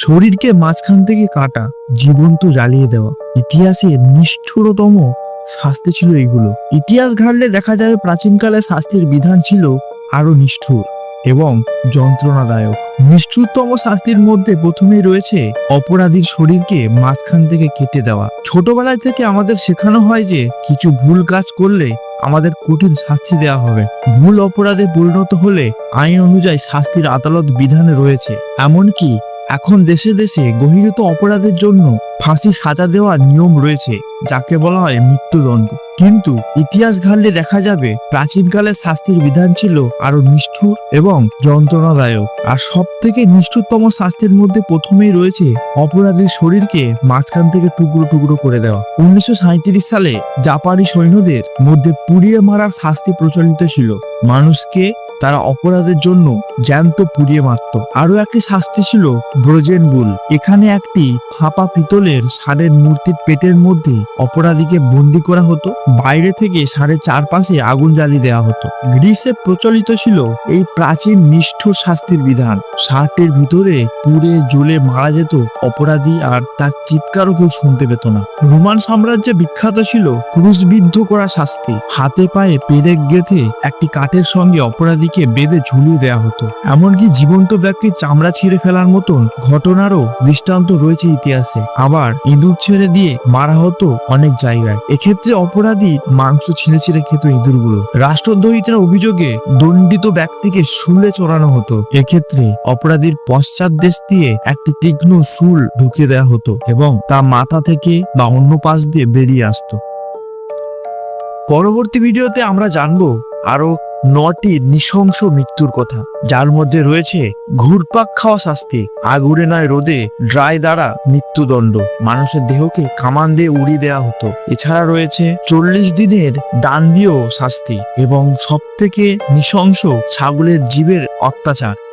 শরীরকে মাঝখান থেকে কাটা, জীবন্ত জ্বালিয়ে দেওয়া। ইতিহাসে নিষ্ঠুরতম শাস্তি ছিল এগুলো। ইতিহাস ঘাটলে দেখা যাবে প্রাচীনকালে শাস্তির বিধান ছিল আরও নিষ্ঠুর এবং যন্ত্রণাদায়ক। নিষ্ঠুরতম শাস্তির মধ্যে প্রথমেই রয়েছে অপরাধীর শরীরকে মাঝখান থেকে কেটে দেওয়া। ছোটবেলায় থেকে আমাদের শেখানো হয় যে কিছু ভুল কাজ করলে আমাদের কঠিন শাস্তি দেওয়া হবে। ভুল অপরাধে পরিণত হলে আইন অনুযায়ী শাস্তির আদালত বিধানে রয়েছে। এমনকি এখন দেশে দেশে গহিরত অপরাধের জন্য ফাঁসি সাজা দেওয়ার নিয়ম রয়েছে, যাকে বলা হয় মৃত্যুদণ্ড। কিন্তু ইতিহাস ঘাটলে দেখা যাবে প্রাচীনকালে শাস্তির বিধান ছিল আরও নিষ্ঠুর এবং যন্ত্রণাদায়ক। আর সব থেকে নিষ্ঠুরতম শাস্তির মধ্যে প্রথমেই রয়েছে অপরাধীর শরীরকে মাঝখান থেকে টুকরো টুকরো করে দেওয়া। উনিশশো সাঁইত্রিশ সালে জাপানি সৈন্যদের মধ্যে পুড়িয়ে মারার শাস্তি প্রচলিত ছিল। মানুষকে তারা অপরাধের জন্য জ্যান্ত পুড়িয়ে মারত। আরও একটি শাস্তি ছিল ব্রোজেন বুল। এখানে একটি ফাঁপা পিতলের ষাঁড়ের মূর্তির পেটের মধ্যে অপরাধীকে বন্দি করা হতো। বাইরে থেকে ষাঁড়ের চারপাশে আগুন জ্বালিয়ে দেওয়া হতো। গ্রিসে প্রচলিত ছিল এই প্রাচীন নিষ্ঠুর শাস্তির বিধান। ষাঁড়টির ভিতরে পুড়ে জ্বলে মারা যেত অপরাধী আর তার চিৎকারও কেউ শুনতে পেত না। রোমান সাম্রাজ্যে বিখ্যাত ছিল ক্রুশবিদ্ধ করা শাস্তি। হাতে পায়ে পেরেক গেথে একটি কাঠের সঙ্গে অপরাধীকে বেঁধে ঝুলিয়ে দেওয়া হতো। এমনকি জীবন্ত ব্যক্তির চামড়া ছিঁড়ে ফেলার মতন ঘটনারও দৃষ্টান্ত রয়েছে ইতিহাসে। আবার ইঁদুর ছেড়ে দিয়ে মারা হতো অনেক জায়গায়। এক্ষেত্রে অপরাধী মাংস ছিঁড়ে ছিঁড়ে খেত ইঁদুরগুলো। রাষ্ট্রদ্রোহিতার অভিযোগে দণ্ডিত ব্যক্তিকে শুলে চড়ানো হতো। এক্ষেত্রে অপরাধীর পশ্চাৎ দেশ দিয়ে একটি তীক্ষ্ণ শুল ঢুকিয়ে দেওয়া হতো এবং তা মাথা থেকে বা অন্য পাশ দিয়ে বেরিয়ে আসতো। পরবর্তী ভিডিওতে আমরা জানব আরও নটি নৃশংস মৃত্যুর কথা, যার মধ্যে রয়েছে ঘুরপাক খাওয়া শাস্তি আগুনে নয় রোদে ড্রাই দ্বারা মৃত্যুদণ্ড। মানুষের দেহকে কামান দিয়ে উড়িয়ে দেওয়া হতো। এছাড়া রয়েছে চল্লিশ দিনের দানবীয় শাস্তি এবং সব থেকে নৃশংস ছাগলের জীবের অত্যাচার।